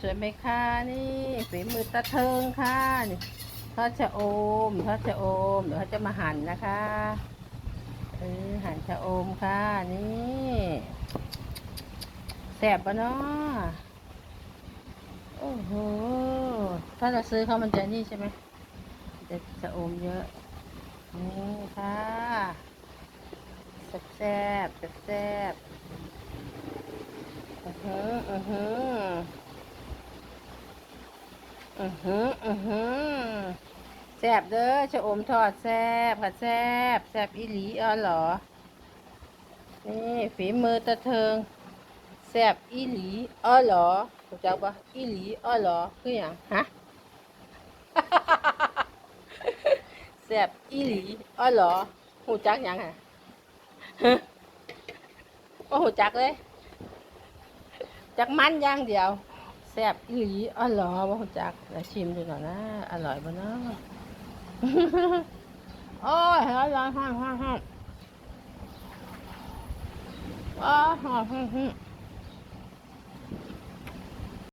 สวยไหมคะนี่ฝีมือตะเทิงค่ะนี่ทอดชะอมทอดชะอมเดี๋ยวเขาจะมาหั่นนะคะเออหั่นชะอมค่ะนี่แซ่บปะเนาะโอ้โหถ้าเราซื้อเขามันจะนี่ใช่ไหมจะชะอมเยอะนี่ค่ะแซ่บแซ่บแซ่บอือหืออือหือ อือหืออือหือแซ่บเด้อชะอมทอดแซ่บค่ะแซ่บแซ่บอีหลีอ๋อเหรอ นี่ฝีมือตะเทิงแซ่บอีหลีอ๋อเหรอรู้จักปะอีหลีอ๋อเหรอคืออย่างฮะแซ่บอีหลีอ๋อเหรอหูจักยังฮะฮะว่าหูจักเลย จักมันย่างเดียว แซ่บอีหลีอ๋อเหรอว่าหูจักแล้วชิมดูก่อนนะอร่อยบ่เนาะโอ้ยอร่อนห้อนห้อนห้อนอ๋อห้อนห้อนห้อน